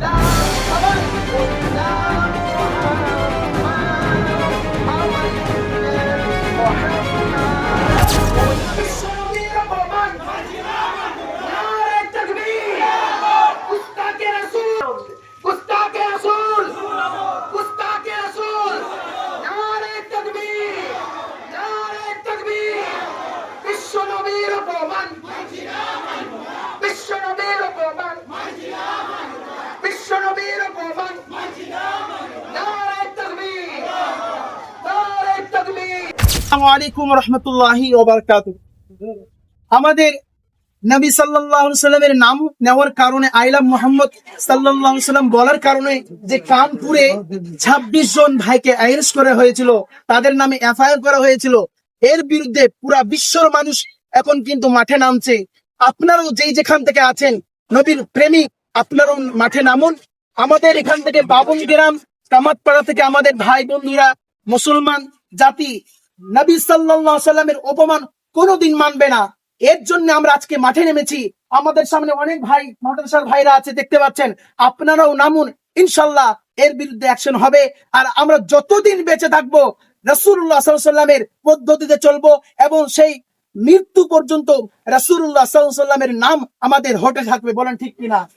ได้ আলাইকুম রহমতুল্লাহি আমাদের নবী আলাইহি সাল্লামের নাম নেওয়ার কারণে, আইলাম মোহাম্মদ আলাইহি সাল্লাম বলার কারণে যে কানপুরে 26 জন ভাইকে অ্যারেস্ট করা হয়েছিল, তাদের নামে এফআইআর করা হয়েছিল। এর বিরুদ্ধে পুরা বিশ্বর মানুষ এখন কিন্তু মাঠে নামছে। আপনারাও যেই যেখান থেকে আছেন, নবীর প্রেমিক, আপনারাও মাঠে নামুন। আমাদের এখান থেকে বাবন গ্রাম, কামাতপাড়া থেকে আমাদের ভাই বন্ধুরা মুসলমান জাতি নবী সাল্লাল্লাহু সাল্লামের অপমান কোনোদিন মানবে না। এর জন্য আমরা আজকে মাঠে নেমেছি। আমাদের সামনে অনেক ভাই মাদ্রাসার ভাইরা আছে দেখতে পাচ্ছেন। আপনারাও নামুন ইনশাল্লাহ এর বিরুদ্ধে অ্যাকশন হবে। আর আমরা যতদিন বেঁচে থাকব আলাইহি সাল্লামের পদ্ধতিতে চলবো এবং সেই মৃত্যু পর্যন্ত রাসূলুল্লাহ সাল্লামের নাম আমাদের হটে থাকবে। বলেন ঠিক কিনা?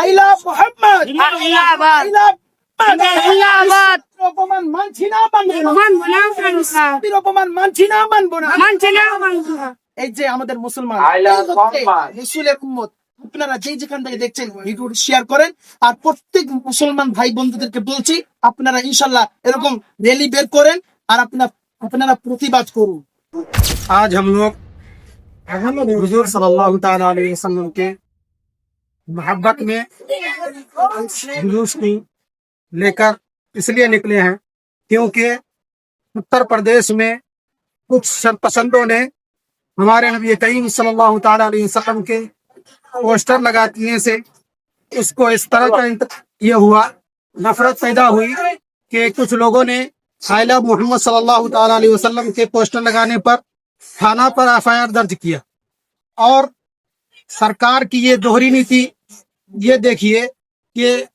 I love Muhammad! I love জিন্দাবাদ। অপমান মানছি না মানবো না মানবো না, মানবো না। নবীর অপমান মানছি না মানবো না মানছে না, মানছে না। এই যে আমাদের মুসলমান আইলা এই হচ্ছে মোহাম্মদ। রসুলের উম্মত আপনারা যেই যেখান থেকে দেখছেন ভিডিওটি শেয়ার করেন আর প্রত্যেক মুসলমান ভাই বন্ধুদেরকে বলছি আপনারা ইনশাল্লাহ এরকম র্যালি বের করেন আর আপনারা আপনারা প্রতিবাদ করুন आज हम लोग हुजूर सल्लल्लाहु ताला अलैहि वसल्लम के मोहब्बत में जुलूस की लेकर इसलिए निकले हैं क्योंकि उत्तर प्रदेश में कुछ सरपसंदों ने हमारे नबी करीम सल्लल्लाहु अलैहि वसल्लम के पोस्टर लगा दिए से उसको इस तरह का ये हुआ, नफरत पैदा हुई कि कुछ लोगों ने आयला मोहम्मद सल्लल्लाहु अलैहि वसल्लम के पोस्टर लगाने पर थाना पर एफआईआर दर्ज किया। और सरकार की ये दोहरी नीति, ये देखिए कि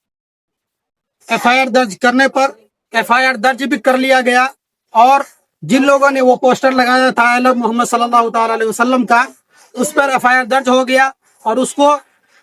एफआईआर दर्ज करने पर एफआईआर दर्ज भी कर लिया गया और जिन लोगों ने वो पोस्टर लगाया था आला मोहम्मद सल्लल्लाहु अलैहि वसल्लम का, उस पर एफआईआर दर्ज हो गया और उसको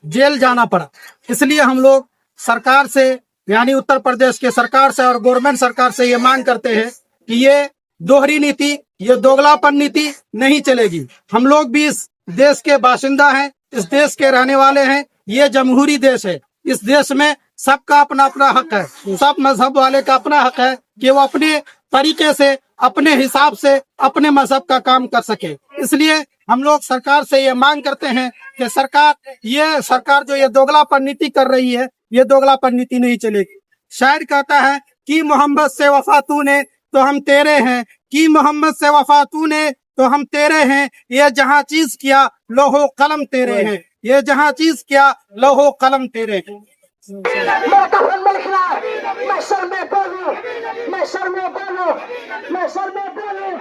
जेल जाना पड़ा। इसलिए हम लोग सरकार से, यानी उत्तर प्रदेश के सरकार से और गवर्नमेंट सरकार से ये मांग करते हैं कि ये दोहरी नीति, ये दोगलापन नीति नहीं चलेगी। हम लोग भी इस देश के बाशिंदा हैं, इस देश के रहने वाले हैं, ये जमहूरी देश है। इस देश में सबका अपना अपना हक है। सब मज़हब वाले का अपना हक है कि वो अपने तरीके से, अपने हिसाब से, अपने मज़हब का काम कर सके। इसलिए हम लोग सरकार से ये मांग करते हैं कि सरकार, ये सरकार जो ये दोगलापन नीति कर रही है, ये दोगलापन नीति नहीं चलेगी। शायर कहता है, कि मोहम्मद से वफा तू ने तो हम तेरे हैं। कि मोहम्मद से वफा तू ने तो हम तेरे हैं। ये जहाँ चीज़ किया, लोहो कलम तेरे हैं। ये जहाँ चीज़ क्या, लोहो कलम तेरे। मैं सर में मैं सर में बोलूँ। मैं सर में बोलूँ।